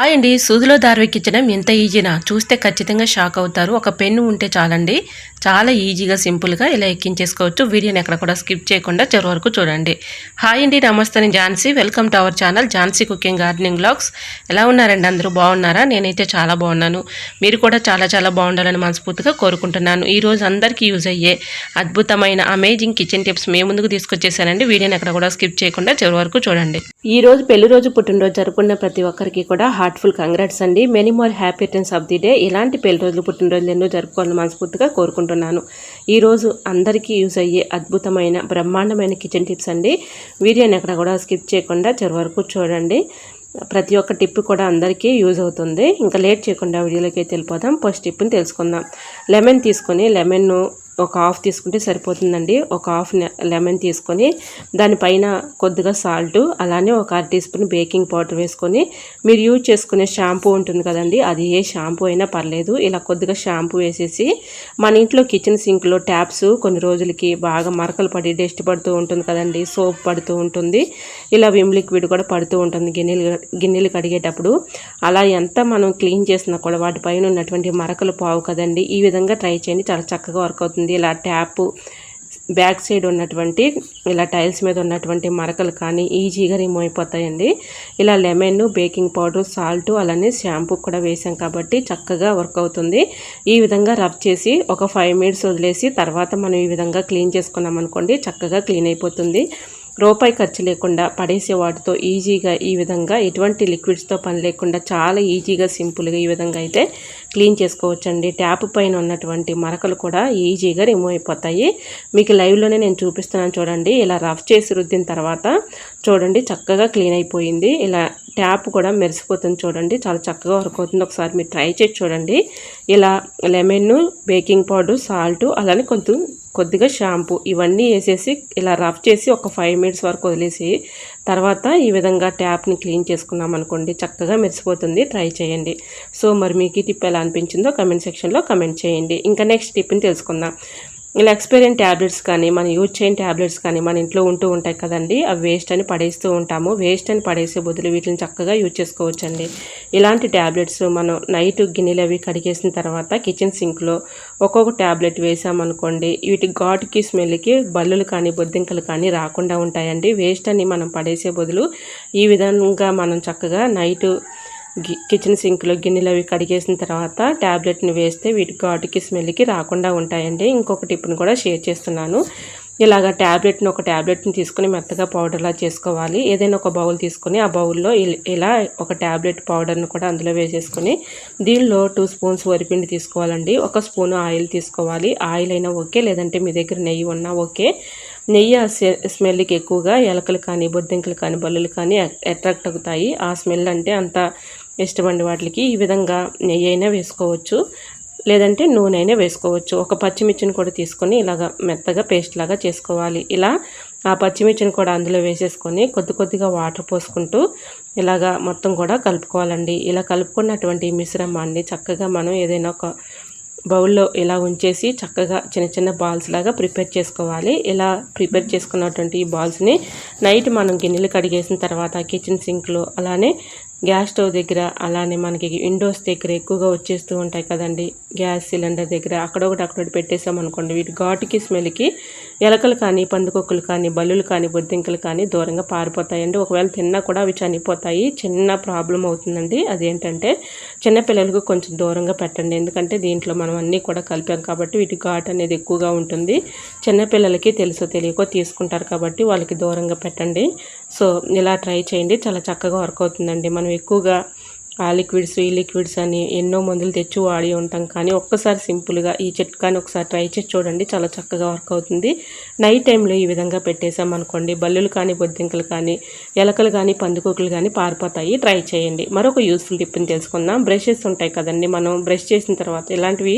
Hi అండి సూదిలో దారి ఎక్కించడం ఎంత ఈజీనా? చూస్తే ఖచ్చితంగా షాక్ అవుతారు. ఒక పెన్ను ఉంటే చాలండి. చాలా ఈజీగా సింపుల్గా ఇలా ఎక్కించేసుకోవచ్చు. వీడియోని ఎక్కడ కూడా స్కిప్ చేయకుండా చివరి వరకు చూడండి. హాయ్ అండి నమస్తే Jhansi. Welcome to our channel Jhansi cooking gardening blogs ఎలా ఉన్నారండి అందరూ? బాగున్నారా? నేనైతే చాలా బాగున్నాను. మీరు కూడా చాలా చాలా బాగుండాలని మనస్ఫూర్తిగా కోరుకుంటున్నాను. ఈ రోజు అందరికీ యూజ్ అయ్యే అద్భుతమైన అమేజింగ్ కిచెన్ టిప్స్ మేము ముందుకు తీసుకొచ్చేసానండి. వీడియోని ఎక్కడ కూడా స్కిప్ చేయకుండా చివరి వరకు చూడండి. ఈ రోజు పెళ్ళి రోజు పుట్టినరోజు జరుపుకున్న ప్రతి ఒక్కరికి కూడా హార్ట్ఫుల్ కంగ్రాట్స్ అండి. Many more happy returns of the day ఇలాంటి పెళ్ళి రోజులు పుట్టినరోజులు ఎన్నో జరుపుకోవాలని మనస్ఫూర్తిగా కోరుకుంటున్నాను. ఈరోజు అందరికీ యూజ్ అయ్యే అద్భుతమైన బ్రహ్మాండమైన కిచెన్ టిప్స్ అండి. వీడియోని ఎక్కడ కూడా స్కిప్ చేయకుండా చివరి వరకు చూడండి. ప్రతి ఒక్క టిప్ కూడా అందరికీ యూజ్ అవుతుంది. ఇంకా లేట్ చేయకుండా వీడియోలోకి వెళ్ళిపోదాం. ఫస్ట్ టిప్ని తెలుసుకుందాం. లెమన్ తీసుకొని లెమన్ను ఒక హాఫ్ తీసుకుంటే సరిపోతుందండి. ఒక హాఫ్ లెమన్ తీసుకొని దానిపైన కొద్దిగా సాల్ట్ అలానే ఒక అర టీ స్పూన్ బేకింగ్ పౌడర్ వేసుకొని మీరు యూజ్ చేసుకునే షాంపూ ఉంటుంది కదండి. అది ఏ షాంపూ అయినా పర్లేదు. ఇలా కొద్దిగా షాంపూ వేసేసి మన ఇంట్లో కిచెన్ సింక్లో ట్యాప్స్ కొన్ని రోజులకి బాగా మరకలు పడి డస్ట్ పడుతూ ఉంటుంది కదండి. సోప్ పడుతూ ఉంటుంది. ఇలా విమ్ లిక్విడ్ కూడా పడుతూ ఉంటుంది గిన్నెలు గిన్నెలు కడిగేటప్పుడు. అలా ఎంత మనం క్లీన్ చేసినా కూడా వాటిపైన ఉన్నటువంటి మరకలు పావు కదండి. ఈ విధంగా ట్రై చేయండి. చాలా చక్కగా వర్క్ అవుతుంది. ఇలా ట్యాప్ బ్యాక్ సైడ్ ఉన్నటువంటి ఇలా టైల్స్ మీద ఉన్నటువంటి మరకలు కానీ ఈజీగా రిమూవ్ అయిపోతాయండి. ఇలా లెమన్ బేకింగ్ పౌడర్ సాల్ట్ అలానే షాంపూ కూడా వేసాం కాబట్టి చక్కగా వర్క్ అవుతుంది. ఈ విధంగా రబ్ చేసి ఒక ఫైవ్ మినిట్స్ వదిలేసి తర్వాత మనం ఈ విధంగా క్లీన్ చేసుకున్నాం అనుకోండి చక్కగా క్లీన్ అయిపోతుంది. రూపాయి ఖర్చు లేకుండా పడేసే వాటితో ఈజీగా ఈ విధంగా ఎటువంటి లిక్విడ్స్తో పని లేకుండా చాలా ఈజీగా సింపుల్గా ఈ విధంగా అయితే క్లీన్ చేసుకోవచ్చండి. ట్యాప్ పైన ఉన్నటువంటి మరకలు కూడా ఈజీగా రిమూవ్ అయిపోతాయి. మీకు లైవ్లోనే నేను చూపిస్తున్నాను చూడండి. ఇలా రఫ్ చేసి రుద్దిన తర్వాత చూడండి చక్కగా క్లీన్ అయిపోయింది. ఇలా ట్యాప్ కూడా మెరిసిపోతుంది చూడండి. చాలా చక్కగా వర్క్ అవుతుంది. ఒకసారి మీరు ట్రై చేసి చూడండి. ఇలా లెమన్ బేకింగ్ పౌడర్ సాల్ట్ అలానే కొంచెం కొద్దిగా షాంపూ ఇవన్నీ వేసేసి ఇలా రఫ్ చేసి ఒక ఫైవ్ మినిట్స్ వరకు వదిలేసి తర్వాత ఈ విధంగా ట్యాప్ని క్లీన్ చేసుకున్నాం అనుకోండి చక్కగా మెరిసిపోతుంది. ట్రై చేయండి. సో మరి మీకు ఈ టిప్ ఎలా అనిపించిందో కమెంట్ సెక్షన్లో కమెంట్ చేయండి. ఇంకా నెక్స్ట్ టిప్ని తెలుసుకుందాం. ఇలా ఎక్స్పైరియన్ ట్యాబ్లెట్స్ కానీ మనం యూజ్ చేయని ట్యాబ్లెట్స్ కానీ మన ఇంట్లో ఉంటూ ఉంటాయి కదండి. అవి వేస్ట్ అని పడేస్తూ ఉంటాము. వేస్ట్ అని పడేసే బదులు వీటిని చక్కగా యూజ్ చేసుకోవచ్చండి. ఇలాంటి ట్యాబ్లెట్స్ మనం నైట్ గిన్నెలు అవి కడిగేసిన తర్వాత కిచెన్ సింక్లో ఒక్కొక్క ట్యాబ్లెట్ వేసామనుకోండి వీటి ఘాటుకి స్మెల్కి బల్లులు కానీ బొద్దింకలు కానీ రాకుండా ఉంటాయండి. వేస్ట్ అని మనం పడేసే బదులు ఈ విధంగా మనం చక్కగా నైట్ కిచెన్ సింక్లో గిన్నెలు అవి కడిగేసిన తర్వాత ట్యాబ్లెట్ని వేస్తే వీటి ఘాటుకి స్మెల్కి రాకుండా ఉంటాయండి. ఇంకొక టిప్ని కూడా షేర్ చేస్తున్నాను. ఇలాగ ట్యాబ్లెట్ని ఒక ట్యాబ్లెట్ని తీసుకొని మెత్తగా పౌడర్లా చేసుకోవాలి. ఏదైనా ఒక బౌల్ తీసుకొని ఆ బౌల్లో ఇలా ఒక ట్యాబ్లెట్ పౌడర్ను కూడా అందులో వేసేసుకొని దీనిలో టూ స్పూన్స్ వరిపిండి తీసుకోవాలండి. ఒక స్పూన్ ఆయిల్ తీసుకోవాలి. ఆయిల్ అయినా ఓకే లేదంటే మీ దగ్గర నెయ్యి ఉన్నా ఓకే. నెయ్యి ఆ స్మెల్కి ఎక్కువగా ఎలకలు కానీ బొద్దింకలు కానీ బల్లులు కానీ అట్రాక్ట్ అవుతాయి. ఆ స్మెల్ అంటే అంత ఇష్టమండి వాటికి ఈ విధంగా నెయ్యి అయినా వేసుకోవచ్చు లేదంటే నూనె అయినా వేసుకోవచ్చు. ఒక పచ్చిమిర్చిని కూడా తీసుకొని ఇలాగ మెత్తగా పేస్ట్ లాగా చేసుకోవాలి. ఇలా ఆ పచ్చిమిర్చిని కూడా అందులో వేసేసుకొని కొద్ది కొద్దిగా వాటర్ పోసుకుంటూ ఇలాగా మొత్తం కూడా కలుపుకోవాలండి. ఇలా కలుపుకున్నటువంటి మిశ్రమాన్ని చక్కగా మనం ఏదైనా ఒక బౌల్లో ఇలా ఉంచేసి చక్కగా చిన్న చిన్న బాల్స్ లాగా ప్రిపేర్ చేసుకోవాలి. ఇలా ప్రిపేర్ చేసుకున్నటువంటి ఈ బాల్స్ని నైట్ మనం గిన్నెలు కడిగేసిన తర్వాత కిచెన్ సింక్లో అలానే గ్యాస్ స్టవ్ దగ్గర అలానే మనకి విండోస్ దగ్గర ఎక్కువగా వచ్చేస్తూ ఉంటాయి కదండి. గ్యాస్ సిలిండర్ దగ్గర అక్కడొకటి అక్కడొకటి పెట్టేసామనుకోండి వీటి ఘాటుకి స్మెల్కి ఎలకలు కానీ పందుకొక్కులు కానీ బల్లులు కానీ బొద్దింకలు కానీ దూరంగా పారిపోతాయండి. ఒకవేళ తిన్నా కూడా అవి చనిపోతాయి. చిన్న ప్రాబ్లం అవుతుందండి. అదేంటంటే చిన్నపిల్లలకు కొంచెం దూరంగా పెట్టండి. ఎందుకంటే దీంట్లో మనం అన్నీ కూడా కలిపాం కాబట్టి వీటి ఘాట్ అనేది ఎక్కువగా ఉంటుంది. చిన్నపిల్లలకి తెలుసో తెలియకో తీసుకుంటారు కాబట్టి వాళ్ళకి దూరంగా పెట్టండి. సో ఇలా ట్రై చేయండి. చాలా చక్కగా వర్క్ అవుతుందండి. మనం ఎక్కువగా ఆ లిక్విడ్స్ ఈ లిక్విడ్స్ అని ఎన్నో మందులు తెచ్చి వాడి ఉంటాం. కానీ ఒక్కసారి సింపుల్గా ఈ చిట్కాని ఒకసారి ట్రై చేసి చూడండి. చాలా చక్కగా వర్క్ అవుతుంది. నైట్ టైంలో ఈ విధంగా పెట్టేసామనుకోండి బల్లులు కానీ బొద్దింకలు కానీ ఎలకలు కానీ పందుకోకులు కానీ పారిపోతాయి. ట్రై చేయండి. మరొక యూస్ఫుల్ టిప్ని తెలుసుకుందాం. బ్రషెస్ ఉంటాయి కదండి. మనం బ్రష్ చేసిన తర్వాత ఇలాంటివి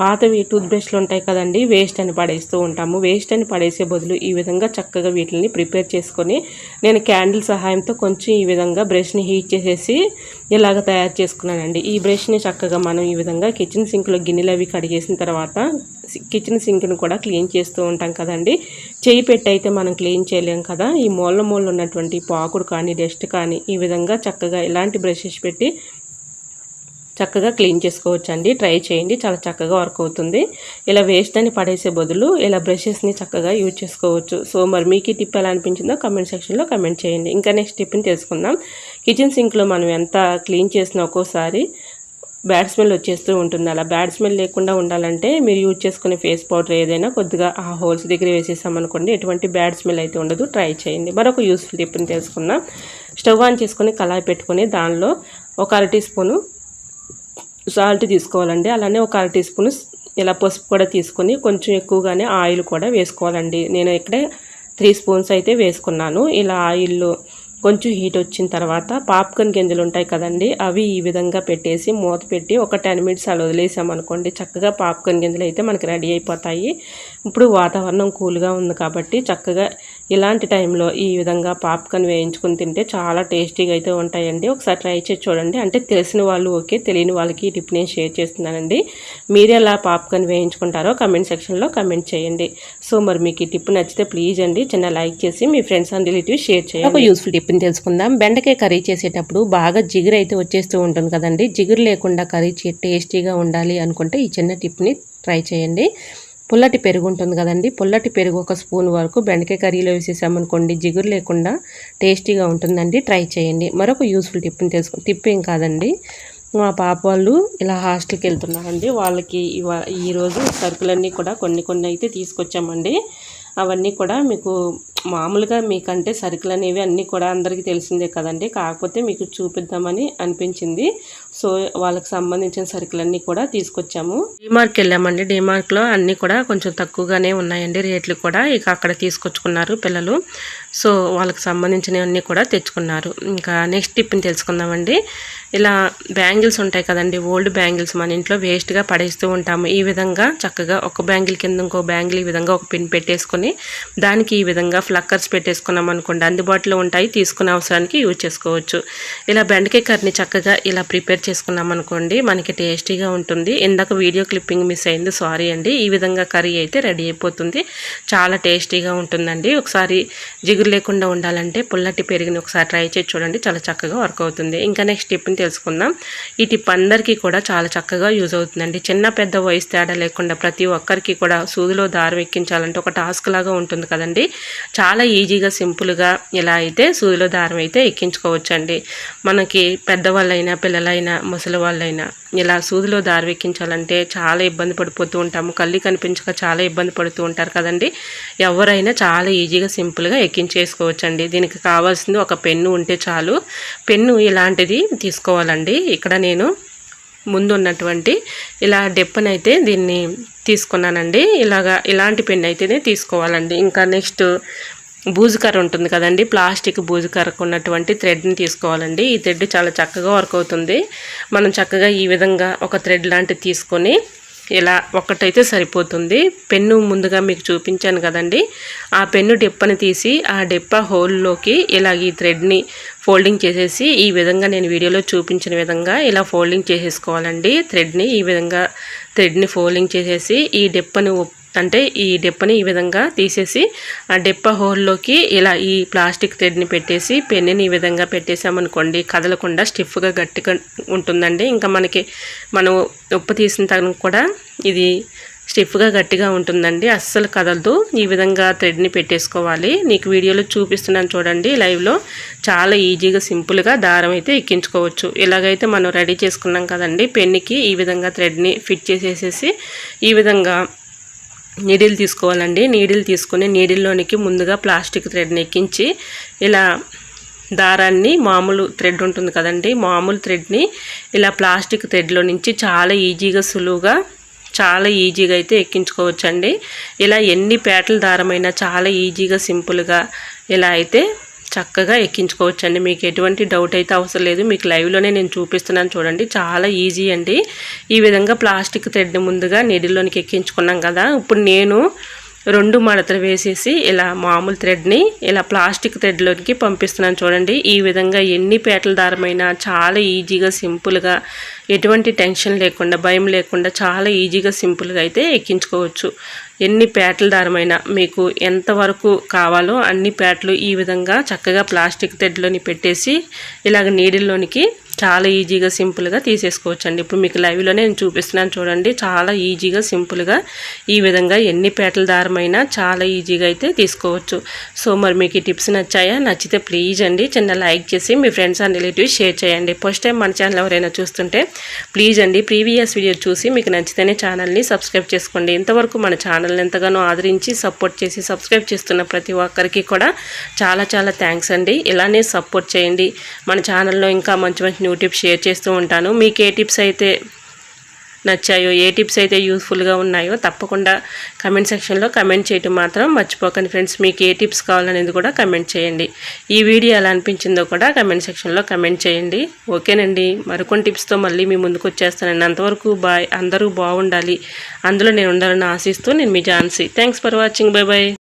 పాతవి టూత్ బ్రష్లు ఉంటాయి కదండి. వేస్ట్ అని పడేస్తూ ఉంటాము. వేస్ట్ అని పడేసే బదులు ఈ విధంగా చక్కగా వీటిని ప్రిపేర్ చేసుకొని నేను క్యాండిల్ సహాయంతో కొంచెం ఈ విధంగా బ్రష్ని హీట్ చేసేసి ఇలా లాగా తయారు చేసుకున్నానండి. ఈ బ్రష్ని చక్కగా మనం ఈ విధంగా కిచెన్ సింక్లో గిన్నెలు అవి కడిగేసిన తర్వాత కిచెన్ సింక్ను కూడా క్లీన్ చేస్తూ ఉంటాం కదండి. చేయి పెట్టి అయితే మనం క్లీన్ చేయలేం కదా. ఈ మూల మూల ఉన్నటువంటి పాకుడు కానీ డస్ట్ కానీ ఈ విధంగా చక్కగా ఇలాంటి బ్రషెస్ పెట్టి చక్కగా క్లీన్ చేసుకోవచ్చు అండి ట్రై చేయండి. చాలా చక్కగా వర్క్ అవుతుంది. ఇలా వేస్ట్ అని పడేసే బదులు ఇలా బ్రషెస్ని చక్కగా యూజ్ చేసుకోవచ్చు. సో మరి మీకు ఈ టిప్ ఎలా అనిపించిందో కమెంట్ సెక్షన్లో కమెంట్ చేయండి. ఇంకా నెక్స్ట్ టిప్ని తెలుసుకుందాం. కిచెన్ సింక్లో మనం ఎంత క్లీన్ చేసినా ఒక్కోసారి బ్యాడ్ స్మెల్ వచ్చేస్తూ ఉంటుంది. అలా బ్యాడ్ స్మెల్ లేకుండా ఉండాలంటే మీరు యూజ్ చేసుకునే ఫేస్ పౌడర్ ఏదైనా కొద్దిగా ఆ హోల్స్ దగ్గర వేసేసామనుకోండి ఎటువంటి బ్యాడ్ స్మెల్ అయితే ఉండదు. ట్రై చేయండి. మరొక యూస్ఫుల్ టిప్ని తెలుసుకుందాం. స్టవ్ ఆన్ చేసుకొని కళాయి పెట్టుకొని దానిలో ఒక అర టీ స్పూను సాల్ట్ తీసుకోవాలండి. అలానే ఒక అర టీ స్పూన్ ఇలా పసుపు కూడా తీసుకొని కొంచెం ఎక్కువగానే ఆయిల్ కూడా వేసుకోవాలండి. నేను ఇక్కడే త్రీ స్పూన్స్ అయితే వేసుకున్నాను. ఇలా ఆయిల్ కొంచెం హీట్ వచ్చిన తర్వాత పాప్కార్న్ గింజలు ఉంటాయి కదండి అవి ఈ విధంగా పెట్టేసి మూత పెట్టి ఒక టెన్ మినిట్స్ అలా వదిలేసామనుకోండి చక్కగా పాప్కార్న్ గింజలు అయితే మనకి రెడీ అయిపోతాయి. ఇప్పుడు వాతావరణం కూల్గా ఉంది కాబట్టి చక్కగా ఇలాంటి టైంలో ఈ విధంగా పాప్కార్న్ వేయించుకుని తింటే చాలా టేస్టీగా అయితే ఉంటాయండి. ఒకసారి ట్రై చేసి చూడండి. అంటే తెలిసిన వాళ్ళు ఓకే తెలియని వాళ్ళకి ఈ టిప్ నేను షేర్ చేస్తున్నానండి. మీరు ఎలా పాప్కార్న్ వేయించుకుంటారో కమెంట్ సెక్షన్లో కమెంట్ చేయండి. సో మరి మీకు ఈ టిప్ నచ్చితే ప్లీజ్ అండి చిన్న లైక్ చేసి మీ ఫ్రెండ్స్ అండ్ రిలేటివ్స్ షేర్ చేయండి. ఒక యూస్ఫుల్ టిప్ని తెలుసుకుందాం. బెండకాయ కర్రీ చేసేటప్పుడు బాగా జిగురు అయితే వచ్చేస్తూ ఉంటుంది కదండి. జిగురు లేకుండా కర్రీ టేస్టీగా ఉండాలి అనుకుంటే ఈ చిన్న టిప్ని ట్రై చేయండి. పుల్లటి పెరుగు ఉంటుంది కదండి. పుల్లటి పెరుగు ఒక స్పూన్ వరకు బెండకాయ కర్రీలో వేసేసామనుకోండి జిగురు లేకుండా టేస్టీగా ఉంటుందండి. ట్రై చేయండి. మరొక యూస్ఫుల్ టిప్ని తెలుసుకో టిప్ ఏం కాదండి. మా పాప వాళ్ళు ఇలా హాస్టల్కి వెళ్తున్నారండి. వాళ్ళకి ఇవా ఈరోజు సరుకులన్నీ కూడా కొన్ని కొన్ని అయితే తీసుకొచ్చామండి. అవన్నీ కూడా మీకు మామూలుగా మీకంటే సరుకులు అనేవి అన్నీ కూడా అందరికీ తెలిసిందే కదండి. కాకపోతే మీకు చూపిద్దామని అనిపించింది. సో వాళ్ళకి సంబంధించిన సరుకులన్నీ కూడా తీసుకొచ్చాము. డిమార్క్ వెళ్ళామండి. డిమార్క్లో అన్నీ కూడా కొంచెం తక్కువగానే ఉన్నాయండి. రేట్లు కూడా ఇక అక్కడ తీసుకొచ్చుకున్నారు పిల్లలు. సో వాళ్ళకి సంబంధించినవన్నీ కూడా తెచ్చుకున్నారు. ఇంకా నెక్స్ట్ టిప్ని తెలుసుకుందామండి. ఇలా బ్యాంగిల్స్ ఉంటాయి కదండి. ఓల్డ్ బ్యాంగిల్స్ మన ఇంట్లో వేస్ట్గా పడేస్తూ ఉంటాము. ఈ విధంగా చక్కగా ఒక బ్యాంగిల్ కింద ఇంకో బ్యాంగిల్ ఈ విధంగా ఒక పిన్ పెట్టేసుకొని దానికి ఈ విధంగా ఫ్లక్కర్స్ పెట్టేసుకున్నాం అనుకోండి. అందుబాటులో ఉంటాయి. తీసుకునే అవసరానికి యూజ్ చేసుకోవచ్చు. ఇలా బెండకాయ కర్రీని చక్కగా ఇలా ప్రిపేర్ చేసుకున్నాం అనుకోండి మనకి టేస్టీగా ఉంటుంది. ఇందాక వీడియో క్లిప్పింగ్ మిస్ అయింది సారీ అండి. ఈ విధంగా కర్రీ అయితే రెడీ అయిపోతుంది. చాలా టేస్టీగా ఉంటుందండి. ఒకసారి జిగురు లేకుండా ఉండాలంటే పుల్లటి పెరిగిన ఒకసారి ట్రై చేసి చూడండి. చాలా చక్కగా వర్క్ అవుతుంది. ఇంకా నెక్స్ట్ టిప్ని తెలుసుకుందాం. ఈ టిప్ అందరికీ కూడా చాలా చక్కగా యూజ్ అవుతుందండి. చిన్న పెద్ద వయసు తేడా లేకుండా ప్రతి ఒక్కరికి కూడా సూదిలో దారం ఎక్కించాలంటే ఒక టాస్క్ లాగా ఉంటుంది కదండి. చాలా ఈజీగా సింపుల్గా ఇలా అయితే సూదిలో దారం అయితే ఎక్కించుకోవచ్చండి. మనకి పెద్దవాళ్ళైనా పిల్లలైనా ముసలి వాళ్ళైనా ఇలా సూదిలో దారివెక్కించాలంటే చాలా ఇబ్బంది పడిపోతూ ఉంటాము. కళ్ళు కనిపించక చాలా ఇబ్బంది పడుతూ ఉంటారు కదండి. ఎవరైనా చాలా ఈజీగా సింపుల్గా ఎక్కించేసుకోవచ్చండి. దీనికి కావాల్సింది ఒక పెన్ను ఉంటే చాలు. పెన్ను ఇలాంటిది తీసుకోవాలండి. ఇక్కడ నేను ముందు ఉన్నటువంటి ఇలా డెప్పనైతే దీన్ని తీసుకున్నానండి. ఇలాగా ఇలాంటి పెన్ అయితేనే తీసుకోవాలండి. ఇంకా నెక్స్ట్ బూజుకర్ర ఉంటుంది కదండి ప్లాస్టిక్ బూజుకర్రకు ఉన్నటువంటి థ్రెడ్ని తీసుకోవాలండి. ఈ థ్రెడ్ చాలా చక్కగా వర్క్ అవుతుంది. మనం చక్కగా ఈ విధంగా ఒక థ్రెడ్ లాంటిది తీసుకొని ఇలా ఒక్కటైతే సరిపోతుంది. పెన్ను ముందుగా మీకు చూపించాను కదండి. ఆ పెన్ను డెప్పని తీసి ఆ డెప్ప హోల్లోకి ఇలా ఈ థ్రెడ్ని ఫోల్డింగ్ చేసేసి ఈ విధంగా నేను వీడియోలో చూపించిన విధంగా ఇలా ఫోల్డింగ్ చేసేసుకోవాలండి. థ్రెడ్ని ఈ విధంగా థ్రెడ్ని ఫోల్డింగ్ చేసేసి ఈ డెప్పని అంటే ఈ డెప్పని ఈ విధంగా తీసేసి ఆ డెప్ప హోల్లోకి ఇలా ఈ ప్లాస్టిక్ థ్రెడ్ని పెట్టేసి పెన్నుని ఈ విధంగా పెట్టేసామనుకోండి కదలకుండా స్టిఫ్గా గట్టిగా ఉంటుందండి. ఇంకా మనకి మనం ఉప్పు తీసిన తగిన కూడా ఇది స్టిఫ్గా గట్టిగా ఉంటుందండి. అస్సలు కదలదు. ఈ విధంగా థ్రెడ్ని పెట్టేసుకోవాలి. నీకు వీడియోలో చూపిస్తున్నాను చూడండి లైవ్లో చాలా ఈజీగా సింపుల్గా దారం అయితే ఎక్కించుకోవచ్చు. ఇలాగైతే మనం రెడీ చేసుకున్నాం కదండి పెన్నుకి ఈ విధంగా థ్రెడ్ని ఫిట్ చేసేసేసి ఈ విధంగా నీడిల్ తీసుకోవాలండి. నీడిల్ తీసుకుని నీడిల్లోనికి ముందుగా ప్లాస్టిక్ థ్రెడ్ని ఎక్కించి ఇలా దారాన్ని మామూలు థ్రెడ్ ఉంటుంది కదండి. మామూలు థ్రెడ్ని ఇలా ప్లాస్టిక్ థ్రెడ్లో నుంచి చాలా ఈజీగా సులువుగా చాలా ఈజీగా అయితే ఎక్కించుకోవచ్చండి. ఇలా ఎన్ని పేటల దారమైనా చాలా ఈజీగా సింపుల్గా ఇలా అయితే చక్కగా ఎక్కించుకోవచ్చండి. మీకు ఎటువంటి డౌట్ అయితే అవసరం లేదు. మీకు లైవ్లోనే నేను చూపిస్తున్నాను చూడండి. చాలా ఈజీ అండి. ఈ విధంగా ప్లాస్టిక్ థ్రెడ్ ముందుగా నీడిల్లోనికి ఎక్కించుకున్నాం కదా. ఇప్పుడు నేను రెండు మడతలు వేసేసి ఇలా మామూలు థ్రెడ్ని ఇలా ప్లాస్టిక్ థ్రెడ్లోకి పంపిస్తున్నాను చూడండి. ఈ విధంగా ఎన్ని పేటల దారమైనా చాలా ఈజీగా సింపుల్గా ఎటువంటి టెన్షన్ లేకుండా భయం లేకుండా చాలా ఈజీగా సింపుల్గా అయితే ఎక్కించుకోవచ్చు. ఎన్ని పేటల దారమైనా మీకు ఎంతవరకు కావాలో అన్ని పేటలు ఈ విధంగా చక్కగా ప్లాస్టిక్ థ్రెడ్లోని పెట్టేసి ఇలాగ నీడిల్లోనికి చాలా ఈజీగా సింపుల్గా తీసేసుకోవచ్చు అండి ఇప్పుడు మీకు లైవ్లోనే నేను చూపిస్తున్నాను చూడండి. చాలా ఈజీగా సింపుల్గా ఈ విధంగా ఎన్ని పేటల దారమైనా చాలా ఈజీగా అయితే తీసుకోవచ్చు. సో మరి మీకు ఈ టిప్స్ నచ్చాయా? నచ్చితే ప్లీజ్ అండి. చిన్న లైక్ చేసి మీ ఫ్రెండ్స్ అండ్ రిలేటివ్స్ షేర్ చేయండి. ఫస్ట్ టైం మన ఛానల్ ఎవరైనా చూస్తుంటే ప్లీజ్ అండి. ప్రీవియస్ వీడియో చూసి మీకు నచ్చితేనే ఛానల్ని సబ్స్క్రైబ్ చేసుకోండి. ఇంతవరకు మన ఛానల్ని ఎంతగానో ఆదరించి సపోర్ట్ చేసి సబ్స్క్రైబ్ చేస్తున్న ప్రతి ఒక్కరికి కూడా చాలా చాలా థ్యాంక్స్ అండి. ఇలానే సపోర్ట్ చేయండి. మన ఛానల్లో ఇంకా మంచి మంచి న్యూ టిప్స్ షేర్ చేస్తూ ఉంటాను. మీకు ఏ టిప్స్ అయితే నచ్చాయో ఏ టిప్స్ అయితే యూస్ఫుల్గా ఉన్నాయో తప్పకుండా కమెంట్ సెక్షన్లో కమెంట్ చేయటం మాత్రం మర్చిపోకండి ఫ్రెండ్స్. మీకు ఏ టిప్స్ కావాలనేది కూడా కమెంట్ చేయండి. ఈ వీడియో ఎలా అనిపించిందో కూడా కమెంట్ సెక్షన్లో కమెంట్ చేయండి. ఓకేనండి. మరికొన్ని టిప్స్తో మళ్ళీ మీ ముందుకు వచ్చేస్తానండి. అంతవరకు బాయ్ అందరూ బాగుండాలి. అందులో నేను ఉండాలని ఆశిస్తూ నేను మీ Jhansi. Thanks for watching. Bye bye